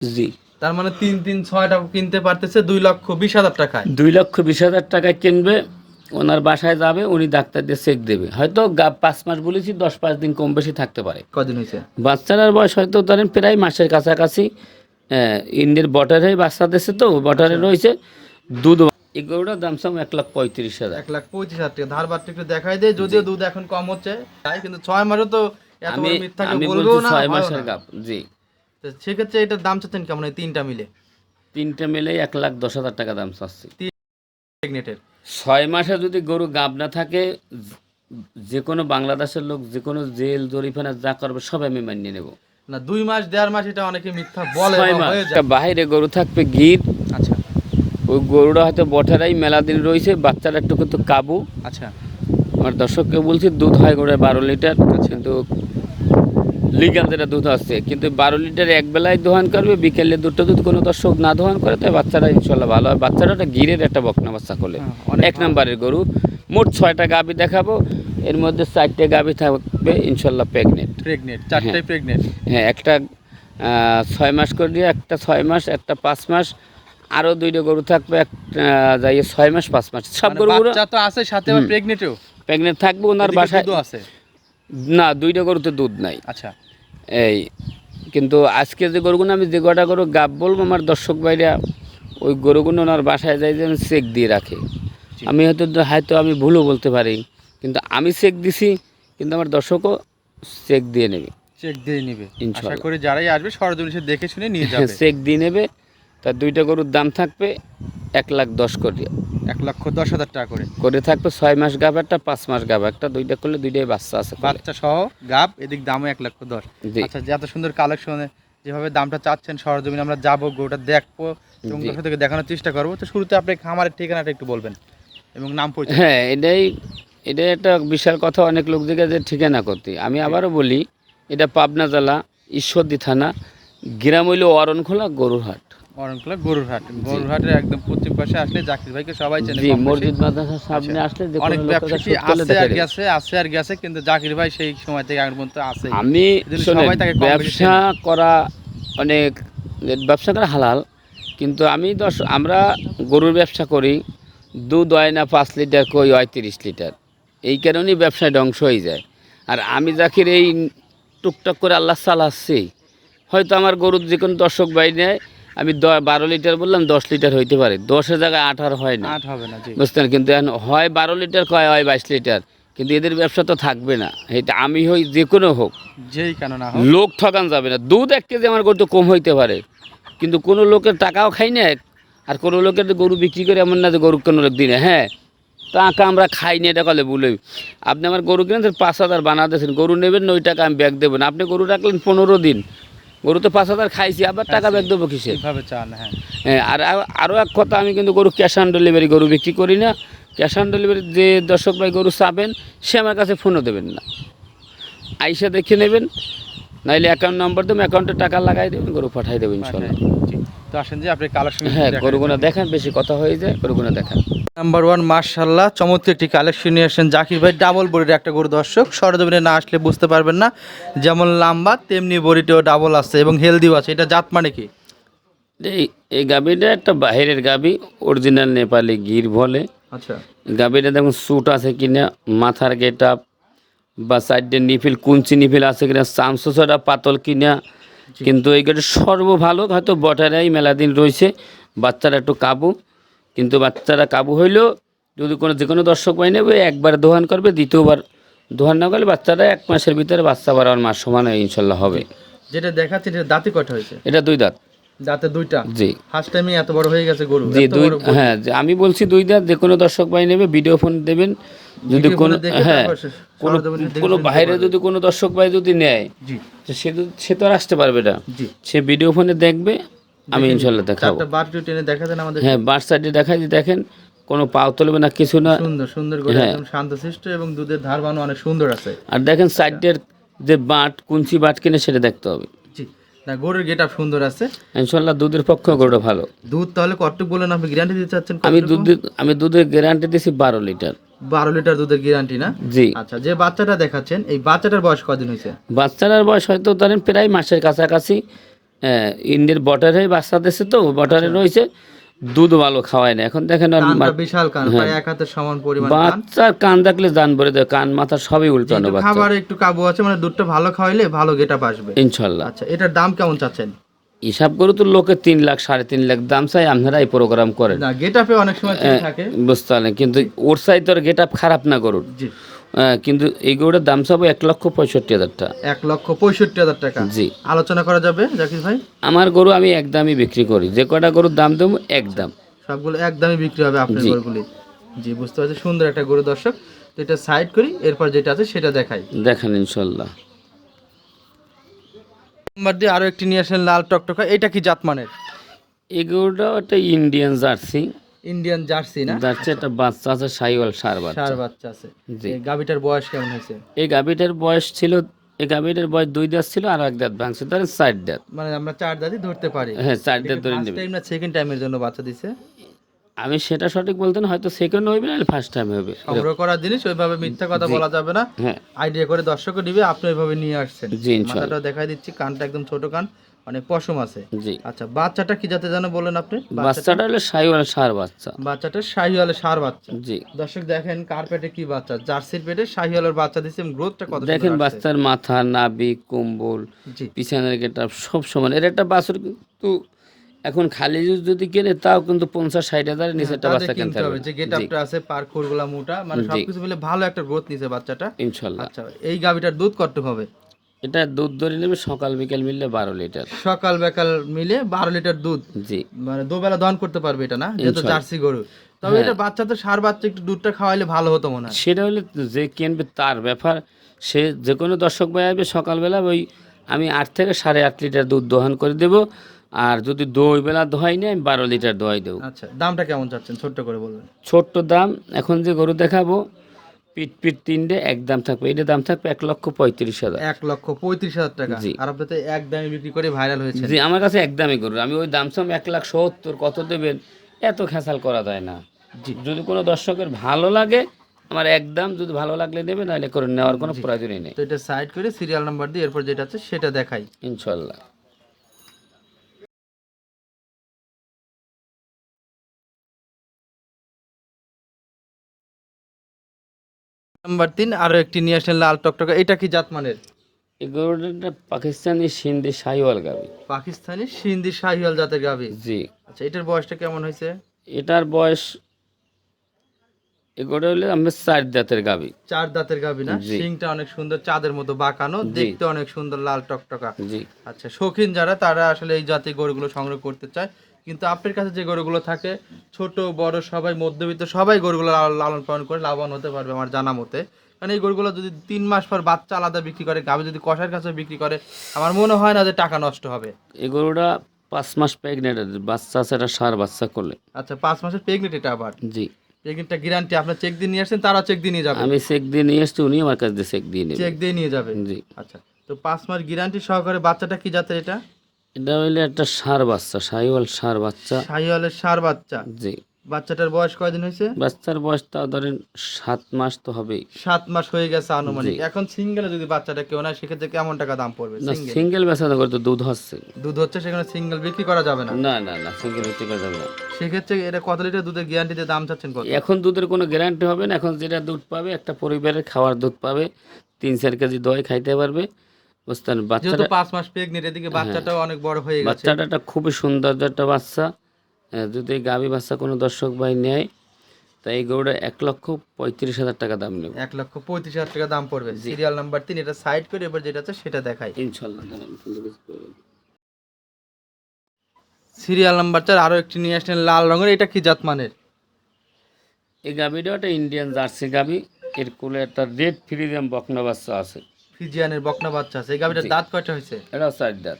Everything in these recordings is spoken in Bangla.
জি। তার মানে তিন তিন ছয়টা কিনতে পারতেছে দুই লক্ষ বিশ হাজার টাকায়। দুই লক্ষ বিশ হাজার টাকা কিনবে ওনার বাসায় যাবে উনি ডাক্তার দিয়ে চেক দেবে। হয়তো পাঁচ মাস বলেছি দশ পাঁচ দিন কম বেশি থাকতে পারে। কদিন হয়েছে? বাচ্চাটার বয়স হয়তো ধরেন প্রায় মাসের কাছাকাছি ইন্ডিয়ার বটারে বাচ্চা দিচ্ছে তো বটারে আচ্ছা। রয়েছে দুধ এই গরুটার দাম সাম এক লাখ পঁয়ত্রিশ হাজার। এক লাখ পঁয়ত্রিশ হাজার টাকা। ধার বারটা একটু দেখাই দেয় যদিও দুধ এখন কম হচ্ছে তাই কিন্তু ছয় মাসে তো আমি আমি বলছি ছয় মাসের গাপ জি। তো সেক্ষেত্রে এটার দাম চাচ্ছেন কেমন এই তিনটা মিলে? তিনটে মিলে এক লাখ দশ হাজার টাকা দাম চাচ্ছি। প্রেগনেটের ছয় মাসে যদি গরু গাব না থাকে যে কোনো বাংলাদেশের লোক যে কোনো জেল জরিফানা যা করবে সব আমি মানিয়ে নেব। না দুই মাস দেড় মাস এটা অনেকে মিথ্যা বলে বাইরে গরু থাকবে গির। আচ্ছা। ওই গরুটা হয়তো বটেরাই মেলা দিন রয়েছে বাচ্চারা একটু কিন্তু কাবু। আচ্ছা। আমার দর্শককে বলছি দুধ হয় গরুর বারো লিটার কিন্তু লিগাল যেটা দুধ আছে কিন্তু বারো লিটার এক বেলায় দোহান করবে বিকেলে দুটো দুধ কোনো দর্শক না দোহান করে তাই বাচ্চারা ইনশাল্লাহ ভালো হয়। বাচ্চাটা একটা গিরের একটা বকনা বাচ্চা করলে হ্যাঁ, এক নম্বরের গরু। মোট ছয়টা গাবি দেখাবো। এর মধ্যে চারটে গাবি থাকবে ইনশাল্লাহ প্রেগনেন্ট প্রেগনেন্ট চারটাই প্রেগনেন্ট হ্যাঁ একটা ছয় মাস করে দিয়ে একটা ছয় মাস একটা পাঁচ মাস আরও দুইটা গরু থাকবে একটা যাই ছয় মাস পাঁচ মাস। সব গরু মানে বাচ্চা তো আছে সাথে প্রেগনেন্টও প্রেগনেন্ট থাকবে ওনার বাসায় আছে। না দুইটা গরুতে দুধ নাই। আচ্ছা। এই কিন্তু আজকে যে গরুগুলো আমি যে কটা গরু গাব বলব আমার দর্শক ভাইরা ওই গরুগুলো ওনার বাসায় যাই যেন চেক দিয়ে রাখে। আমি হয়তো হয়তো আমি ভুলও বলতে পারি কিন্তু আমি চেক দিছি কিন্তু আমার দর্শকও চেক দিয়ে নেবে। চেক দিয়ে নেবে। আশা ইনশাআল্লাহ। করি যারাই আসবে সরজমিনে দেখে শুনে নিয়ে যাবে। চেক দিয়ে নেবে তার দুইটা গরুর দাম থাকবে এক লাখ দশ কোটি এক লক্ষ দশ হাজার টাকা করে। করে থাকবে ছয় মাস গাব একটা পাঁচ মাস গাব একটা দুইটা করলে দুইটাই বাচ্চা আছে বাচ্চা সহ গাব এদিক দামও এক লক্ষ দশ। আচ্ছা যে এত সুন্দর কালেকশনে যেভাবে দামটা চাচ্ছেন সরজমিনে আমরা যাব গোটা দেখব এবং। দর্শকদেরকে দেখানোর চেষ্টা করব। তো শুরুতে আপনি খামারের ঠিকানাটা একটু বলবেন এবং নাম পরিচয়। হ্যাঁ এটাই এটাই একটা বিশাল কথা। অনেক লোক দিকে যে ঠিকানা করতে। আমি আবারও বলি এটা পাবনা জেলা ঈশ্বরদী থানা গ্রাম হইল অরণখোলা গরুরহাট। অরণকুলা গরুরহাট। গরুরহাটের একদম পশ্চিম পাশে আসলে জাকির ভাইকে সবাই চেনে জি কম বেশি। মসজিদ মাদ্রাসার সামনে আসলে অনেক ব্যবসায়ী আছে আর গেছে আছে আর গেছে কিন্তু জাকির ভাই সেই সময় থেকে এখন পর্যন্ত আছে। আমি সবাই তাকে ব্যবসা করা অনেক ব্যবসা করা হালাল কিন্তু আমি দশ আমরা গরুর ব্যবসা করি দুধ হয় না পাঁচ লিটার কই হয় তিরিশ লিটার। এই কারণেই ব্যবসায় ধ্বংস হয়ে যায়। আর আমি জাকির এই টুকটাক করে আল্লাহ চালাচ্ছি। হয়তো আমার গরুর যে কোনো দর্শক বাই নেয় আমি বারো লিটার বললাম দশ লিটার হইতে পারে। দশের জায়গায় আট আর হয় না। আট হবে না বুঝতেন কিন্তু এখন হয় বারো লিটার কয় হয় বাইশ লিটার। কিন্তু এদের ব্যবসা তো থাকবে না। এটা আমি হই যে কোনো হোক। যেই কেন না লোক ঠকান যাবে না। দুধ এক কেজি আমার করতে কম হইতে পারে। কিন্তু কোনো লোকের টাকাও খাই না আর কোনো লোকের গরু বিক্রি করে এমন না যে গরু কোনো লোক দিনে হ্যাঁ? টাকা আমরা খাই না এটা কলে বলে আপনি আমার গরু কিনেন পাঁচ হাজার বানা দিয়েছেন গরু নেবেন না ওই টাকা আমি ব্যাগ দেবো না। আপনি গরু রাখলেন পনেরো দিন। গরু তো পাঁচ হাজার খাইছি আবার টাকা ব্যাগ দেবো কিসে হ্যাঁ। হ্যাঁ আর আরও এক কথা আমি কিন্তু গরু ক্যাশ অন ডেলিভারি গরু বিক্রি করি না। ক্যাশ অন ডেলিভারি যে দর্শক ভাই গরু চাবেন সে আমার কাছে ফোনও দেবেন না। আইসা দেখে নেবেন নাইলে অ্যাকাউন্ট নম্বর দেবেন অ্যাকাউন্টে টাকা লাগাই দেবেন গরু পাঠাই দেবেন ইনশাল্লাহ। তো আসেন যে আপনি কালেকশন হ্যাঁ গরুগুনা দেখান বেশি কথা হয়ে যায় গরুগুনা দেখান। নাম্বার ওয়ান মার্শাল্লাহ চমৎকার একটি কালেকশন নিয়ে আসছেন জাকির ভাই। ডাবল বডির একটা গরু দর্শক সরজমিনে না আসলে বুঝতে পারবেন না। যেমন লাম্বা তেমনি বডিতেও ডাবল আছে এবং হেলদিও আছে। এটা জাত মানে কি? এই এই গাবিটা একটা বাইরের গাবি অরিজিনাল নেপালি গির বলে। আচ্ছা। গাবিটা দেখুন স্যুট আছে কিনা মাথার গেট আপ বা সাইডে নিফিল কুঞ্চি নিফিল আছে কিনা চামচোচটা পাতল কিনা কিন্তু এই গাড়ি সর্ব ভালো হয়তো বটারাই মেলা দিন রয়েছে বাচ্চারা একটু কাবু। কিন্তু বাচ্চারা কাবু হইলেও যদি কোনো যে কোনো দর্শক বাই নেবে একবার দোহান করবে দ্বিতীয়বার দোহান না করলে বাচ্চারা এক মাসের ভিতরে বাচ্চা বাড়ার মাস সমান ইনশাল্লাহ হবে। যেটা দেখাচ্ছে এটা দাঁতে কয়টা হয়েছে? এটা দুই দাঁত। দাঁতে দুইটা? জি। ফার্স্ট টাইমে এত বড় হয়ে গেছে গরু জি দুই হ্যাঁ আমি বলছি দুই দাঁত যে কোনো দর্শক ভাই নেবে ভিডিও ফোন দেবেন। যদি কোনো হ্যাঁ কোনো কোনো বাইরে যদি কোনো দর্শক ভাই যদি নেয় জি। সে তো সে তো আর আসতে পারবে না। জি। সে ভিডিও ফোনে দেখবে আমি ইনশাল্লাহ দেখাবো। হ্যাঁ বার সাইডে দেখাই যে দেখেন কোনো পাও তুলবে না কিছু না। সুন্দর সুন্দর করে হ্যাঁ। একদম শান্তশিষ্ট এবং দুধের ধার বানো অনেক সুন্দর আছে। আর দেখেন সাইডের যে বাট কুঞ্চি বাট কিনে সেটা দেখতে হবে। জি। না গরুর গেট সুন্দর আছে। ইনশাল্লাহ দুধের পক্ষে গরুটা ভালো। দুধ তাহলে কতটুকু বলেন আপনি? গ্যারান্টি দিতে চাচ্ছেন আমি দুধ আমি দুধের গ্যারান্টি দিয়েছি বারো লিটার। বারো লিটার দুধের গ্যারান্টি না? জি। আচ্ছা যে বাচ্চাটা দেখাচ্ছেন এই বাচ্চাটার বয়স কদিন হয়েছে? বাচ্চাটার বয়স হয়তো ধরেন প্রায় মাসের কাছাকাছি হ্যাঁ, বটারে বাচ্চা দিচ্ছে তো বটারে রয়েছে দুধ ভালো খাওয়ায় না। এখন দেখেন বিশাল কান প্রায় এক হাতের সমান পরিমাণ বাচ্চার কান দেখলে জান ভরে দেয় কান মাথা সবই উল্টানো বাচ্চা। খাবারে একটু কাবু আছে মানে দুধটা ভালো খাওয়াইলে ভালো গেটাপ আসবে। ইনশাল্লাহ। আচ্ছা এটার দাম কেমন চাচ্ছেন? হিসাব করে তো লোকে তিন লাখ সাড়ে তিন লাখ দাম চাই আপনারা এই প্রোগ্রাম করেন। না গেটাপে অনেক সময় থাকে। বুঝতে পারলেন কিন্তু ওর সাইড তোর গেট আপ খারাপ না করুন কিন্তু এই গরুটার দাম চাবো এক লক্ষ পঁয়ষট্টি হাজার টাকা। এক লক্ষ পঁয়ষট্টি হাজার টাকা। জি। আলোচনা করা যাবে জাকির ভাই? আমার গরু আমি একদমই বিক্রি করি। যে কটা গরুর দাম দেবো একদম সবগুলো একদমই বিক্রি হবে আপনার। গরুগুলি। জি বুঝতে পারছি সুন্দর একটা গরু দর্শক। তো এটা সাইড করি এরপর যেটা আছে সেটা দেখাই। দেখেন ইনশাল্লাহ। নাম্বার দিয়ে আরও একটি নিয়ে আসেন লাল টকটকা। এটা কি জাতমানের? এই গরুটাও একটা ইন্ডিয়ান জার্সি। ইন্ডিয়ান জার্সি না? জার্সি একটা বাচ্চা আছে সাইওয়াল সার বাচ্চা। সার বাচ্চা আছে। এই গাবিটার বয়স কেমন হয়েছে? এই গাভীটার বয়স ছিল এই গাভীটার বয়স দুই দাঁত ছিল আর এক দাঁত ভাঙছে ধরেন চার দাঁত। মানে আমরা চার দাদি ধরতে পারি। হ্যাঁ চার দাঁত ধরে ফার্স্ট টাইম না সেকেন্ড টাইমের জন্য বাচ্চা দিছে? আমি সেটা সঠিক বলতে না হয়তো সেকেন্ড হবে না ফার্স্ট টাইম হবে সংগ্রহ করার জিনিস ওইভাবে মিথ্যা কথা বলা যাবে না। হ্যাঁ। আইডিয়া করে দর্শকও নিবে আপনি ওইভাবে নিয়ে আসছেন। জি মাথাটা দেখাই দিচ্ছি কানটা একদম ছোট কান অনেক পশম আছে। জি। আচ্ছা বাচ্চাটা কি যাতে জানো বলেন আপনি? বাচ্চাটা হলো সাইওয়াল সার বাচ্চা। বাচ্চাটা শাহিওয়ালের সার বাচ্চা। জি। দর্শক দেখেন কার পেটে কি বাচ্চা জার্সির পেটে শাহিওয়ালের বাচ্চা দিচ্ছে গ্রোথটা কত দেখেন বাচ্চার মাথা নাবি কম্বল পিছনের গেটা সব সমান। এর একটা বাছুর কিন্তু এখন খালি জুস যদি কেনে তাও কিন্তু পঞ্চাশ ষাট হাজারের নিচে একটা বাচ্চা কিনতে হবে। যে গেট আপটা আছে পারগুলা মোটা মানে সবকিছু মিলে ভালো একটা গ্রোথ নিছে বাচ্চাটা। ইনশাল্লাহ। আচ্ছা এই গাভিটার দুধ কত হবে? এটা দুধ ধরে নেবে সকাল বিকেল মিললে বারো লিটার। সকাল বিকাল মিলে বারো লিটার দুধ। জি। মানে দুবেলা দহন করতে পারবে এটা না? যেহেতু জার্সি গরু। তবে এটা বাচ্চা তো সার বাচ্চা একটু দুধটা খাওয়াইলে ভালো হতো মনে হয়। সেটা হলে যে কিনবে তার ব্যাপার। সে যে কোনো দর্শক ভাই আসবে সকালবেলা ওই আমি আট থেকে সাড়ে আট লিটার দুধ দহন করে দেব। আর যদি দই বেলা দোহাই নেই আমি বারো লিটার দোহাই দেবো। আচ্ছা দামটা কেমন চাচ্ছেন? ছোট্ট করে বলবেন। ছোট্ট দাম এখন যে গরু দেখাবো পিট পিট তিনটে এক দাম থাকবে। এটা দাম থাকবে এক লক্ষ পঁয়ত্রিশ হাজার। এক লক্ষ পঁয়ত্রিশ হাজার টাকা। আর আপনি তো এক দামে বিক্রি করে ভাইরাল হয়েছে। জি আমার কাছে একদমই গরু। আমি ওই দাম সাম এক লাখ সত্তর কত দেবেন? এত খেসাল করা যায় না। জি। যদি কোনো দর্শকের ভালো লাগে আমার একদম যদি ভালো লাগলে নেবে নাহলে করে নেওয়ার কোনো প্রয়োজনই নেই। তো এটা সাইড করে সিরিয়াল নাম্বার দিয়ে এরপর যেটা আছে সেটা দেখাই। ইনশাল্লাহ। নাম্বার তিন আরও একটি নিয়ে আসলেন লাল টকটকা। এটা কি জাতমানের? এই গরুটা পাকিস্তানি সিন্ধি শাহিওয়াল গাবি। পাকিস্তানি সিন্ধি শাহিওয়াল জাতের গাবি? জি। আচ্ছা এটার বয়সটা কেমন হয়েছে? এটার বয়স এগুলো হলে আমরা চার জাতের গাবি। চার দাঁতের গাভি না। শিংটা অনেক সুন্দর চাঁদের মতো বাঁকানো দেখতে অনেক সুন্দর লাল টকটকা। জি। আচ্ছা শৌখিন যারা তারা আসলে এই জাতীয় গরুগুলো সংগ্রহ করতে চায়। কিন্তু আপনার কাছে যে গরুগুলো থাকে ছোট বড় সবাই মধ্যবিত্ত সবাই গরুগুলো লালন পালন করে লাভবান হতে পারবে আমার জানা মতে। কারণ এই গরুগুলো যদি তিন মাস পর বাচ্চা আলাদা বিক্রি করে গাভি যদি কষার কাছে বিক্রি করে আমার মনে হয় না যে টাকা নষ্ট হবে। এই গরুটা পাঁচ মাস প্রেগনেন্ট বাচ্চা আছে এটা সার বাচ্চা করলে। আচ্ছা পাঁচ মাসের প্রেগনেন্ট এটা আবার? জি। প্রেগনেন্টটা গ্যারান্টি আপনি চেক দিয়ে নিয়ে আসছেন তারা চেক দিয়ে নিয়ে যাবে। আমি চেক দিয়ে নিয়ে আসছি উনি আমার কাছে চেক দিয়ে নেবে। চেক দিয়ে নিয়ে যাবে? জি। আচ্ছা তো পাঁচ মাস গ্যারান্টি সহকারে বাচ্চাটা কি জাতের এটা? এটা হইলে একটা সার বাচ্চা সাইওয়াল সার বাচ্চা। সাইওয়ালের সার বাচ্চা। জি। বাচ্চাটার বয়স কয়দিন হয়েছে? বাচ্চার বয়স তাও ধরেন সাত মাস তো হবেই। সাত মাস হয়ে গেছে আনুমানিক। এখন সিঙ্গেলে যদি বাচ্চাটা কেউ নেয় সেক্ষেত্রে কেমন টাকা দাম পড়বে? সিঙ্গেল? বেচা না করে তো দুধ হচ্ছে। দুধ হচ্ছে সেখানে সিঙ্গেল বিক্রি করা যাবে না। না না না সিঙ্গেল বিক্রি করা যাবে না। সেক্ষেত্রে এটা কত লিটার দুধের গ্যারান্টিতে দাম চাচ্ছেন কত? এখন দুধের কোনো গ্যারান্টি হবে না। এখন যেটা দুধ পাবে একটা পরিবারের খাওয়ার দুধ পাবে তিন চার কেজি দই খাইতে পারবে। বুঝতে যেহেতু বাচ্চাটা পাঁচ মাস প্রেগনেন্ট এদিকে বাচ্চাটাও অনেক বড় হয়ে গেছে। বাচ্চাটা খুবই সুন্দর একটা বাচ্চা। যদি এই গাভী বাচ্চা কোনো দর্শক ভাই নেয় তা এই গরুটা এক লক্ষ পঁয়ত্রিশ হাজার টাকা দাম নেবে। এক লক্ষ পঁয়ত্রিশ হাজার টাকা দাম পড়বে। সিরিয়াল নাম্বার তিন এটা সাইড করে এবার যেটা আছে সেটা দেখাই। ইনশাল্লাহ। সিরিয়াল নাম্বার চার আরও একটি নিয়ে আসলেন লাল রঙের এটা কি জাত মানের এই গাভীটা একটা ইন্ডিয়ান জার্সি গাভী এর কোলে একটা রেড ফ্রিজিয়াম বকনা বাচ্চা আছে। ফ্রিজিয়ানের বকনা বাচ্চা আছে। এই গাভিটার দাঁত কয়টা হয়েছে? এটা চার দাঁত।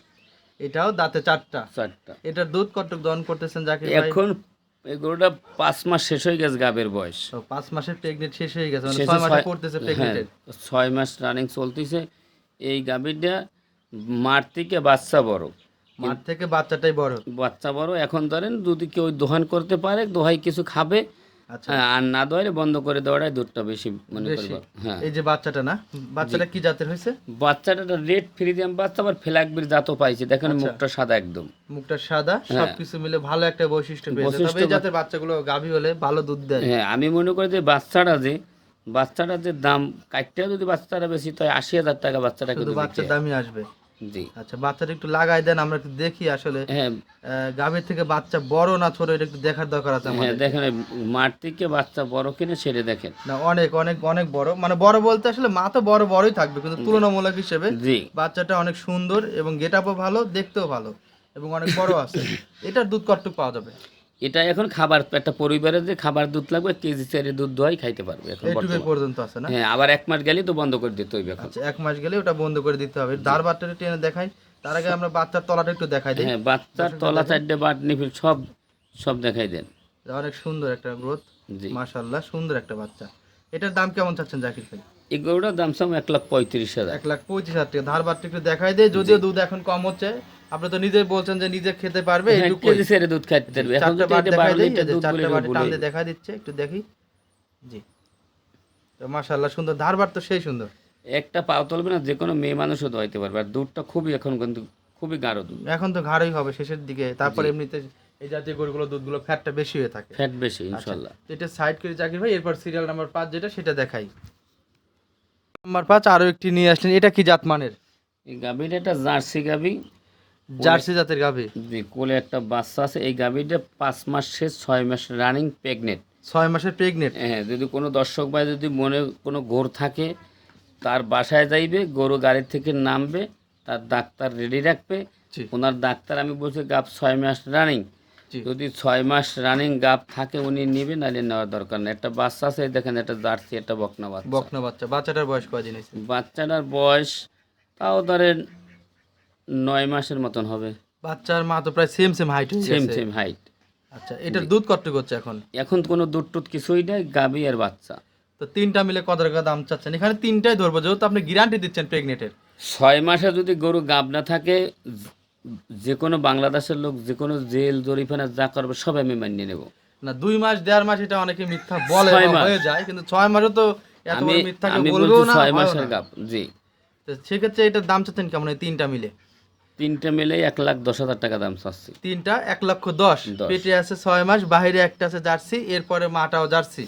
এটাও দাঁতে চারটা। চারটা। এটার দুধ কতটুকু দহন করতেছেন জাকির ভাই? এখন এই গরুটা পাঁচ মাস শেষ হয়ে গেছে গাভীর বয়স। পাঁচ মাসের প্রেগনেন্ট শেষ হয়ে গেছে মানে ছয় মাসে পড়তেছে হ্যাঁ, প্রেগনেন্টের ছয় মাস রানিং চলতেছে। এই গাভীটা মাঠ থেকে বাচ্চা বড়। মাঠ থেকে বাচ্চাটাই বড়। বাচ্চা বড় এখন ধরেন যদি কেউ দোহান করতে পারে দোহাই কিছু খাবে হ্যাঁ আর না দোয়ালে বন্ধ করে দেওয়াটাই দুধটা বেশি মনে করব। হ্যাঁ। এই যে বাচ্চাটা না বাচ্চাটা কি জাতের হয়েছে? বাচ্চাটা রেড ফ্রিজিয়াম বাচ্চা আবার ফ্ল্যাগবির জাতও পাইছে। দেখেন আচ্ছা। মুখটা সাদা একদম। মুখটা সাদা সবকিছু মিলে ভালো একটা বৈশিষ্ট্য পেয়েছে। তবে এই জাতের বাচ্চাগুলো গাভী হলে ভালো দুধ দেয়। হ্যাঁ আমি মনে করি যে বাচ্চাটা যে বাচ্চাটার যে দাম কাটতে যদি বাচ্চাটা বেশি তাই আশি হাজার টাকা বাচ্চাটা কিন্তু বাচ্চার দামই আসবে। জি। আচ্ছা বাচ্চাটা একটু লাগাই দেন আমরা একটু দেখি আসলে। হ্যাঁ। গাভীর থেকে বাচ্চা বড় না ছোট এটা একটু দেখার দরকার আছে হ্যাঁ আমাদের। দেখেন মাঠ থেকে বাচ্চা বড় কিনে সেরে দেখেন। না অনেক অনেক অনেক বড়। মানে বড় বলতে আসলে মা তো বড় বড়ই থাকবে কিন্তু তুলনামূলক হিসেবে জি। বাচ্চাটা অনেক সুন্দর এবং গেট আপও ভালো দেখতেও ভালো এবং অনেক বড় আছে। এটার দুধ কতটুকু পাওয়া যাবে? এটা এখন খাবার একটা পরিবারের যে খাবার দুধ লাগবে কেজি চারে দুধ দোয়াই খাইতে পারবে এখন পর্যন্ত আছে না? হ্যাঁ আবার এক মাস গেলেই তো বন্ধ করে দিতে হইবে এখন। আচ্ছা এক মাস গেলে ওটা বন্ধ করে দিতে হবে। দাঁড় বাচ্চাটা টেনে দেখাই। তার আগে আমরা বাচ্চার তলাটা একটু দেখাই দিই। হ্যাঁ বাচ্চার তলা চারটে বাট নিফিল সব সব দেখাই দেন। অনেক সুন্দর একটা গ্রোথ জি। মাশাল্লাহ সুন্দর একটা বাচ্চা। এটার দাম কেমন চাচ্ছেন জাকির ভাই? এই গরুটার দাম সাম এক লাখ পঁয়ত্রিশ হাজার। এক লাখ পঁয়ত্রিশ হাজার টাকা। ধার বাটটা একটু দেখাই দেয় যদিও দুধ এখন কম হচ্ছে। আপনি তো নিজে বলছেন যে নিজে খেতে পারবে হ্যাঁ, কেজি ছেড়ে দুধ পারবে। এখন যদি এটা লিটার দুধ বলে টান দিয়ে দেখা দিচ্ছে একটু দেখি। জি। তো মাশাল্লাহ সুন্দর। ধার বাট তো সেই সুন্দর। একটা পাও তুলবে না যে কোনো মেয়ে মানুষও দোয়াইতে পারবে। আর দুধটা খুবই এখন কিন্তু খুবই গাঢ় দুধ। এখন তো ঘাড়ই হবে শেষের দিকে। তারপর এমনিতে এই জাতীয় গরুগুলো দুধগুলো ফ্যাটটা বেশি হয়ে থাকে। ফ্যাট বেশি ইনশাল্লাহ তো এটা সাইড করে জাকির ভাই এরপর সিরিয়াল নাম্বার পাঁচ যেটা সেটা দেখাই। নাম্বার পাঁচ আরও একটি নিয়ে আসলেন। এটা কি জাত মানের? এই গাভীর একটা জার্সি গাভী। জার্সি জাতের গাভী? যে কোলে একটা বাচ্চা আছে এই গাভীটা পাঁচ মাস শেষ ছয় মাস রানিং প্রেগনেন্ট ছয় মাসের প্রেগনেন্ট হ্যাঁ যদি কোনো দর্শক ভাই যদি মনে কোনো ঘোর থাকে তার বাসায় যাইবে গরু গাড়ি থেকে নামবে তার ডাক্তার রেডি রাখবে। ওনার ডাক্তার আমি বলছি গাপ ছয় মাস রানিং জি। যদি ছয় মাস রানিং গাপ থাকে উনি নেবে নাহলে নেওয়ার দরকার নেই। একটা বাচ্চা আছে দেখেন একটা জার্সি একটা বকনা বাচ্চা। বকনা বাচ্চা। বাচ্চাটার বয়স হয়েছে? বাচ্চাটার বয়স তাও ধরেন নয় মাসের মতন হবে। বাচ্চার মা তো প্রায় same same height same same height আচ্ছা এটার দুধ কতটুকু হচ্ছে এখন? এখন কোনো দুধ টুধ কিছুই নেই গাবি আর বাচ্চা। তো তিনটা মিলে কত টাকা দাম চাচ্ছেন? এখানে তিনটাই ধরবো যেহেতু আপনি গ্যারান্টি দিচ্ছেন প্রেগনেন্টের ছয় মাসে যদি গরু গাব না থাকে যে- কোনো বাংলাদেশের লোক যে কোনো জেল জরিফানা যা করবে সব আমি মানিয়ে নেব। না দুই মাস দেড় মাস এটা অনেকে মিথ্যা বলে। হয়ে যায় কিন্তু ছয় মাসে তো আমি মিথ্যা না ছয় মাসের গাব জি। তো সেক্ষেত্রে এটার দাম চাচ্ছেন কেমন তিনটা মিলে? তিনটে মিলে এক লাখ দশ হাজার টাকা দাম চাচ্ছি। তিনটা এক লক্ষ দশ। পেটে আছে ছয় মাস বাইরে একটা আছে জার্সি এরপরে মাটাও জার্সি।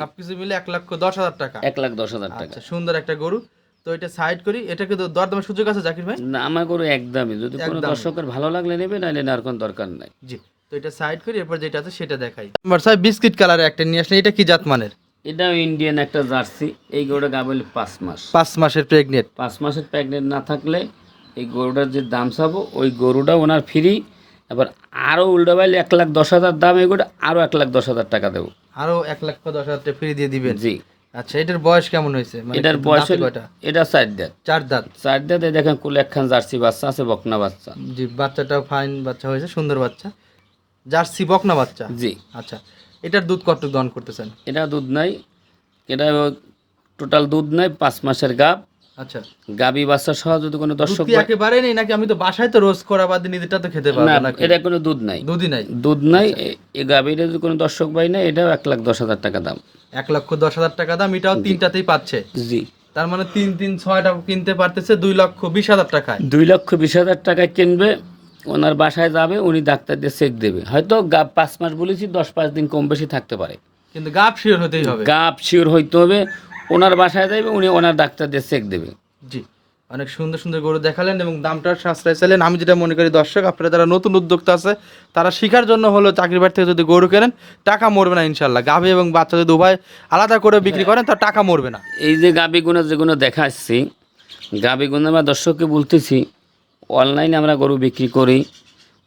সবকিছু মিলে এক লক্ষ দশ হাজার টাকা। এক লাখ দশ হাজার টাকা। আচ্ছা সুন্দর একটা গরু। তো এটা সাইড করি এটা কিন্তু দরদামের সুযোগ আছে জাকির ভাই? না আমার গরু একদমই। যদি কোনো দর্শকের ভালো লাগলে নেবে নাহলে নেওয়ার কোনো দরকার নাই। জি তো এটা সাইড করি এরপর যেটা আছে সেটা দেখাই। নাম্বার সাহেব বিস্কিট কালারে একটা নিয়ে আসলেন এটা কি জাত মানের এটাও ইন্ডিয়ান একটা জার্সি এই গরুটা গাবল পাঁচ মাস। পাঁচ মাসের প্রেগনেন্ট পাঁচ মাসের প্রেগনেন্ট না থাকলে এই গরুটার যে দাম চাবো ওই গরুটা ওনার ফ্রি এবার আরও উল্টো পাইলে এক লাখ দশ হাজার দাম এই গরুটা আরও এক লাখ দশ হাজার টাকা দেবো। আরও এক লক্ষ দশ হাজার টাকা ফ্রি দিয়ে দিবেন? জি। আচ্ছা এটার বয়স কেমন হয়েছে? মানে এটার বয়স এটা চার দাঁত। চার দাঁত? চার দাঁত এই দেখেন কুলে একখান জার্সি বাচ্চা আছে বকনা বাচ্চা। জি বাচ্চাটাও ফাইন বাচ্চা হয়েছে সুন্দর বাচ্চা। জার্সি বকনা বাচ্চা? জি। আচ্ছা এটার দুধ কতটুকু দহন করতেছেন? এটা দুধ নাই এটা টোটাল দুধ নাই পাঁচ মাসের গাব। আচ্ছা। গাবি বাচ্চা সহ যদি কোনো দর্শক একেবারে নেই নাকি? আমি তো বাসায় তো রোজ করা বাদ দিয়ে নিজেরটা তো খেতে পারব নাকি? এটা কোনো দুধ নাই। দুধই নাই? দুধ নাই এই গাবিটা যদি কোনো দর্শক ভাই নাই এটাও এক লাখ দশ হাজার টাকা দাম। এক লক্ষ দশ হাজার টাকা দাম এটাও তিনটাতেই পাচ্ছে। জি। তার মানে তিন তিন ছয়টা কিনতে পারতেছে দুই লক্ষ বিশ হাজার টাকায়। দুই লক্ষ বিশ হাজার টাকায় কিনবে ওনার বাসায় যাবে উনি ডাক্তার দিয়ে চেক দেবে। হয়তো গাব পাঁচ মাস বলেছি দশ পাঁচ দিন কম বেশি থাকতে পারে। কিন্তু গাপ শিওর হতেই হবে। গাব শিওর হইতে হবে ওনার বাসায় যাবে উনি ওনার ডাক্তার দিয়ে চেক দেবে। জি। অনেক সুন্দর সুন্দর গরু দেখালেন এবং দামটা সাশ্রয় চাইলেন। আমি যেটা মনে করি দর্শক আপনারা যারা নতুন উদ্যোক্তা আছে তারা শিখার জন্য হলো চাকরি বাড়ি থেকে যদি গরু কেনেন টাকা মরবে না ইনশাল্লাহ গাভী এবং বাচ্চা যদি উভয় আলাদা করে বিক্রি করেন তার টাকা মরবে না। এই যে গাবিগুলো যেগুলো দেখাচ্ছি গাবিগুলো আমরা দর্শককে বলতেছি অনলাইনে আমরা গরু বিক্রি করি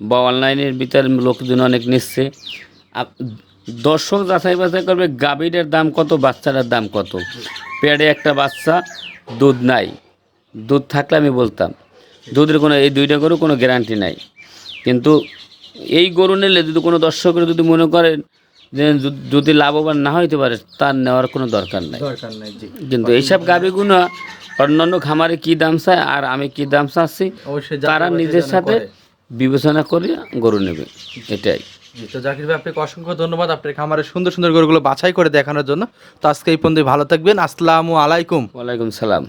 বা অনলাইনের ভিতর লোকজন অনেক নিচ্ছে। দর্শক যাচাই বাছাই করবে গাভীরের দাম কত বাচ্চাটার দাম কত? পেড়ে একটা বাচ্চা দুধ নাই। দুধ থাকলে আমি বলতাম দুধের কোনো এই দুইটা গরু কোনো গ্যারান্টি নাই। কিন্তু এই গরু নিলে যদি কোনো দর্শকের যদি মনে করেন যে যদি- লাভবান না হইতে পারে তার নেওয়ার কোনো দরকার নাই। কিন্তু এইসব গাবিগুলো অন্যান্য খামারে কি দাম চায় আর আমি কি দাম চাচ্ছি তারা নিজের সাথে বিবেচনা করে গরু নেবে এটাই। তো জাকির ভাই, আপনাকে অসংখ্য ধন্যবাদ আপনাকে খামারের সুন্দর সুন্দর গরুগুলো বাছাই করে দেখানোর জন্য। তো আজকে এই পর্যন্ত ভালো থাকবেন। আসসালামু আলাইকুম। ওয়ালাইকুম সালাম।